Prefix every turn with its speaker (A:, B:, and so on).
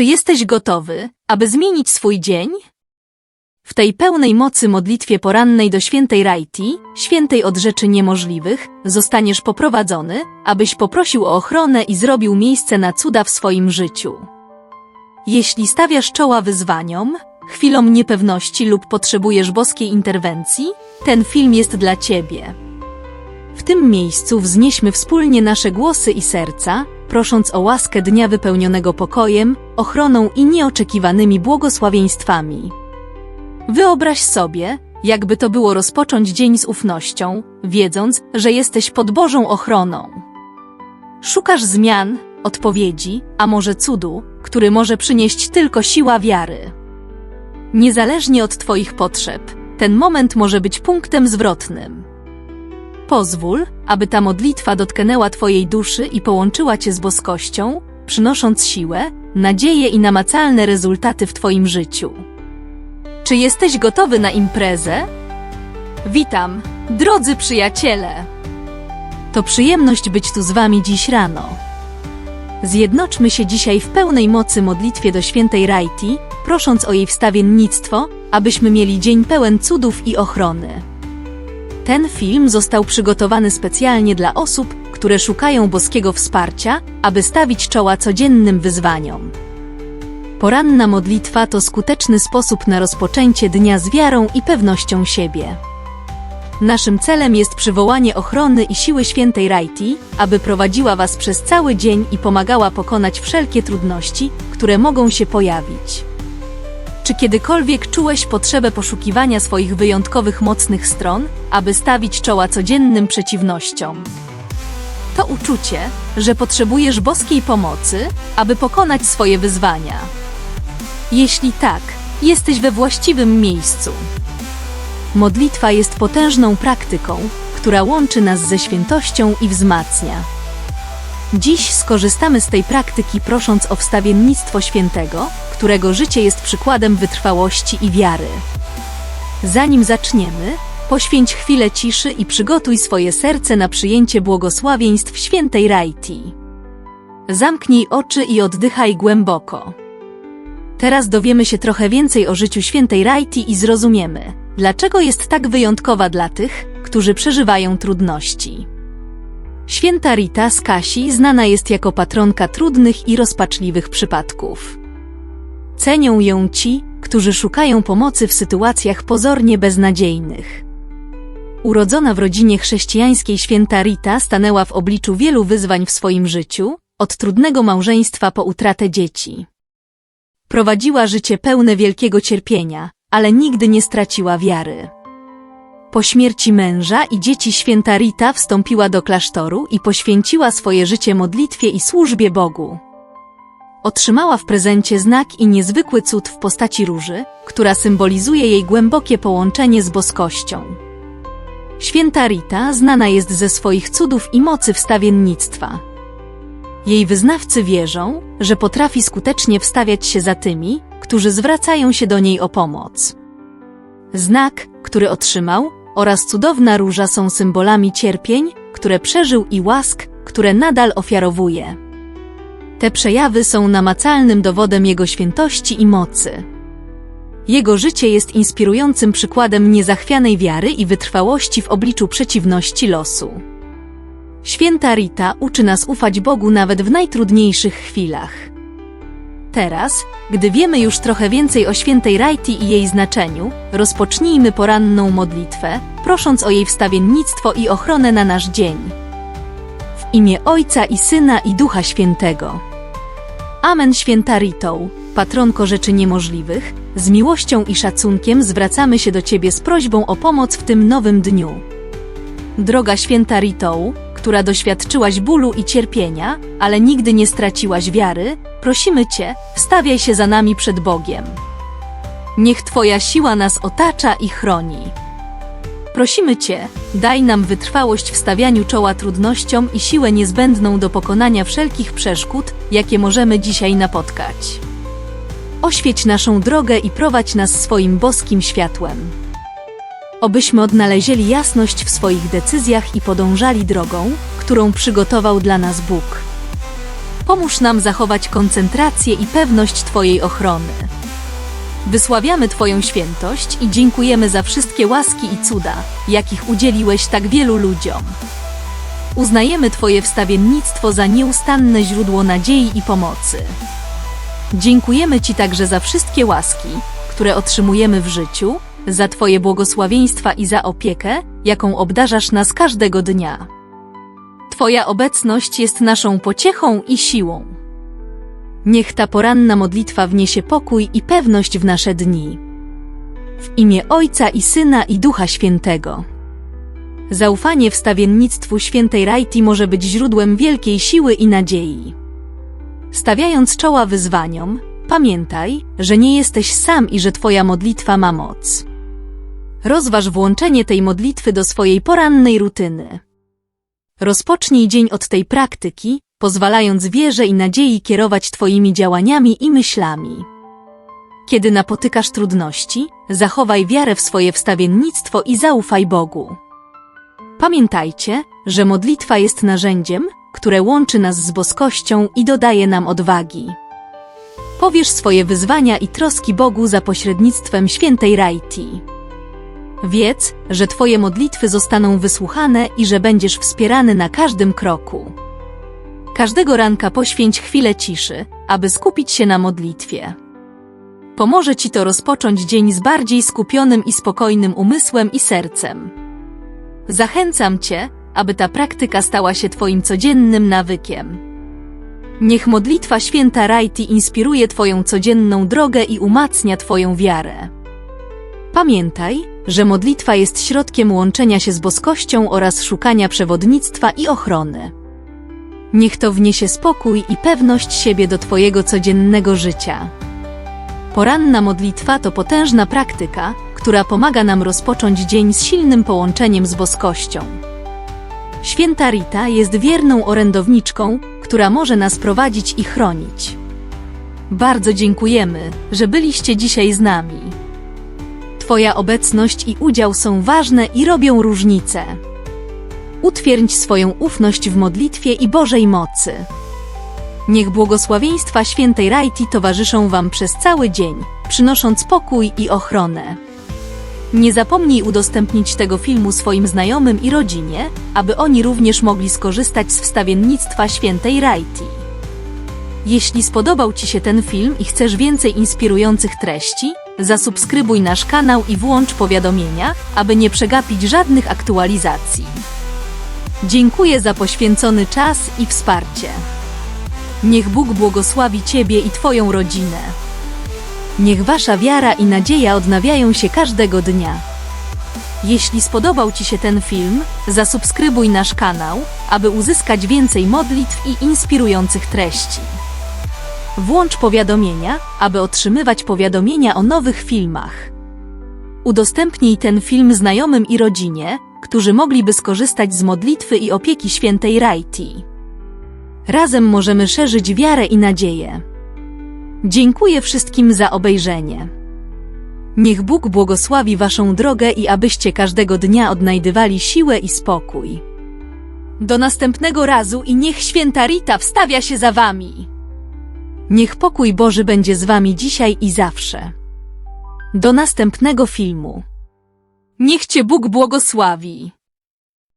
A: Czy jesteś gotowy, aby zmienić swój dzień? W tej pełnej mocy modlitwie porannej do świętej Rajti, świętej od rzeczy niemożliwych, zostaniesz poprowadzony, abyś poprosił o ochronę i zrobił miejsce na cuda w swoim życiu. Jeśli stawiasz czoła wyzwaniom, chwilom niepewności lub potrzebujesz boskiej interwencji, ten film jest dla Ciebie. W tym miejscu wznieśmy wspólnie nasze głosy i serca, prosząc o łaskę dnia wypełnionego pokojem, ochroną i nieoczekiwanymi błogosławieństwami. Wyobraź sobie, jakby to było rozpocząć dzień z ufnością, wiedząc, że jesteś pod Bożą ochroną. Szukasz zmian, odpowiedzi, a może cudu, który może przynieść tylko siła wiary. Niezależnie od Twoich potrzeb, ten moment może być punktem zwrotnym. Pozwól, aby ta modlitwa dotknęła Twojej duszy i połączyła Cię z boskością, przynosząc siłę, nadzieję i namacalne rezultaty w Twoim życiu. Czy jesteś gotowy na imprezę? Witam, drodzy przyjaciele! To przyjemność być tu z Wami dziś rano. Zjednoczmy się dzisiaj w pełnej mocy modlitwie do świętej Rajti, prosząc o jej wstawiennictwo, abyśmy mieli dzień pełen cudów i ochrony. Ten film został przygotowany specjalnie dla osób, które szukają boskiego wsparcia, aby stawić czoła codziennym wyzwaniom. Poranna modlitwa to skuteczny sposób na rozpoczęcie dnia z wiarą i pewnością siebie. Naszym celem jest przywołanie ochrony i siły świętej Rajti, aby prowadziła Was przez cały dzień i pomagała pokonać wszelkie trudności, które mogą się pojawić. Czy kiedykolwiek czułeś potrzebę poszukiwania swoich wyjątkowych mocnych stron, aby stawić czoła codziennym przeciwnościom? To uczucie, że potrzebujesz boskiej pomocy, aby pokonać swoje wyzwania. Jeśli tak, jesteś we właściwym miejscu. Modlitwa jest potężną praktyką, która łączy nas ze świętością i wzmacnia. Dziś skorzystamy z tej praktyki prosząc o wstawiennictwo świętego, którego życie jest przykładem wytrwałości i wiary. Zanim zaczniemy, poświęć chwilę ciszy i przygotuj swoje serce na przyjęcie błogosławieństw świętej Rajti. Zamknij oczy i oddychaj głęboko. Teraz dowiemy się trochę więcej o życiu świętej Rajti i zrozumiemy, dlaczego jest tak wyjątkowa dla tych, którzy przeżywają trudności. Święta Rita z Kasi znana jest jako patronka trudnych i rozpaczliwych przypadków. Cenią ją ci, którzy szukają pomocy w sytuacjach pozornie beznadziejnych. Urodzona w rodzinie chrześcijańskiej święta Rita stanęła w obliczu wielu wyzwań w swoim życiu, od trudnego małżeństwa po utratę dzieci. Prowadziła życie pełne wielkiego cierpienia, ale nigdy nie straciła wiary. Po śmierci męża i dzieci święta Rita wstąpiła do klasztoru i poświęciła swoje życie modlitwie i służbie Bogu. Otrzymała w prezencie znak i niezwykły cud w postaci róży, która symbolizuje jej głębokie połączenie z boskością. Święta Rita znana jest ze swoich cudów i mocy wstawiennictwa. Jej wyznawcy wierzą, że potrafi skutecznie wstawiać się za tymi, którzy zwracają się do niej o pomoc. Znak, który otrzymał, oraz cudowna róża są symbolami cierpień, które przeżył i łask, które nadal ofiarowuje. Te przejawy są namacalnym dowodem Jego świętości i mocy. Jego życie jest inspirującym przykładem niezachwianej wiary i wytrwałości w obliczu przeciwności losu. Święta Rita uczy nas ufać Bogu nawet w najtrudniejszych chwilach. Teraz, gdy wiemy już trochę więcej o świętej Rajti i jej znaczeniu, rozpocznijmy poranną modlitwę, prosząc o jej wstawiennictwo i ochronę na nasz dzień. W imię Ojca i Syna i Ducha Świętego. Amen święta Ritą, patronko rzeczy niemożliwych, z miłością i szacunkiem zwracamy się do Ciebie z prośbą o pomoc w tym nowym dniu. Droga święta Ritą, która doświadczyłaś bólu i cierpienia, ale nigdy nie straciłaś wiary, prosimy Cię, wstawiaj się za nami przed Bogiem. Niech Twoja siła nas otacza i chroni. Prosimy Cię, daj nam wytrwałość w stawianiu czoła trudnościom i siłę niezbędną do pokonania wszelkich przeszkód, jakie możemy dzisiaj napotkać. Oświeć naszą drogę i prowadź nas swoim boskim światłem. Obyśmy odnaleźli jasność w swoich decyzjach i podążali drogą, którą przygotował dla nas Bóg. Pomóż nam zachować koncentrację i pewność Twojej ochrony. Wysławiamy Twoją świętość i dziękujemy za wszystkie łaski i cuda, jakich udzieliłeś tak wielu ludziom. Uznajemy Twoje wstawiennictwo za nieustanne źródło nadziei i pomocy. Dziękujemy Ci także za wszystkie łaski, które otrzymujemy w życiu, za Twoje błogosławieństwa i za opiekę, jaką obdarzasz nas każdego dnia. Twoja obecność jest naszą pociechą i siłą. Niech ta poranna modlitwa wniesie pokój i pewność w nasze dni. W imię Ojca i Syna i Ducha Świętego. Zaufanie wstawiennictwu świętej Rajti może być źródłem wielkiej siły i nadziei. Stawiając czoła wyzwaniom, pamiętaj, że nie jesteś sam i że Twoja modlitwa ma moc. Rozważ włączenie tej modlitwy do swojej porannej rutyny. Rozpocznij dzień od tej praktyki, pozwalając wierze i nadziei kierować Twoimi działaniami i myślami. Kiedy napotykasz trudności, zachowaj wiarę w swoje wstawiennictwo i zaufaj Bogu. Pamiętajcie, że modlitwa jest narzędziem, które łączy nas z boskością i dodaje nam odwagi. Powiesz swoje wyzwania i troski Bogu za pośrednictwem świętej Rajti. Wiedz, że Twoje modlitwy zostaną wysłuchane i że będziesz wspierany na każdym kroku. Każdego ranka poświęć chwilę ciszy, aby skupić się na modlitwie. Pomoże Ci to rozpocząć dzień z bardziej skupionym i spokojnym umysłem i sercem. Zachęcam Cię, aby ta praktyka stała się Twoim codziennym nawykiem. Niech modlitwa święta Rajti inspiruje Twoją codzienną drogę i umacnia Twoją wiarę. Pamiętaj, że modlitwa jest środkiem łączenia się z boskością oraz szukania przewodnictwa i ochrony. Niech to wniesie spokój i pewność siebie do Twojego codziennego życia. Poranna modlitwa to potężna praktyka, która pomaga nam rozpocząć dzień z silnym połączeniem z boskością. Święta Rita jest wierną orędowniczką, która może nas prowadzić i chronić. Bardzo dziękujemy, że byliście dzisiaj z nami. Twoja obecność i udział są ważne i robią różnicę. Utwierdź swoją ufność w modlitwie i Bożej mocy. Niech błogosławieństwa świętej Rajti towarzyszą Wam przez cały dzień, przynosząc pokój i ochronę. Nie zapomnij udostępnić tego filmu swoim znajomym i rodzinie, aby oni również mogli skorzystać z wstawiennictwa świętej Rajti. Jeśli spodobał Ci się ten film i chcesz więcej inspirujących treści, zasubskrybuj nasz kanał i włącz powiadomienia, aby nie przegapić żadnych aktualizacji. Dziękuję za poświęcony czas i wsparcie. Niech Bóg błogosławi Ciebie i Twoją rodzinę. Niech Wasza wiara i nadzieja odnawiają się każdego dnia. Jeśli spodobał Ci się ten film, zasubskrybuj nasz kanał, aby uzyskać więcej modlitw i inspirujących treści. Włącz powiadomienia, aby otrzymywać powiadomienia o nowych filmach. Udostępnij ten film znajomym i rodzinie, którzy mogliby skorzystać z modlitwy i opieki świętej Rajti. Razem możemy szerzyć wiarę i nadzieję. Dziękuję wszystkim za obejrzenie. Niech Bóg błogosławi Waszą drogę i abyście każdego dnia odnajdywali siłę i spokój. Do następnego razu i niech święta Rita wstawia się za Wami. Niech pokój Boży będzie z Wami dzisiaj i zawsze. Do następnego filmu. Niech Cię Bóg błogosławi.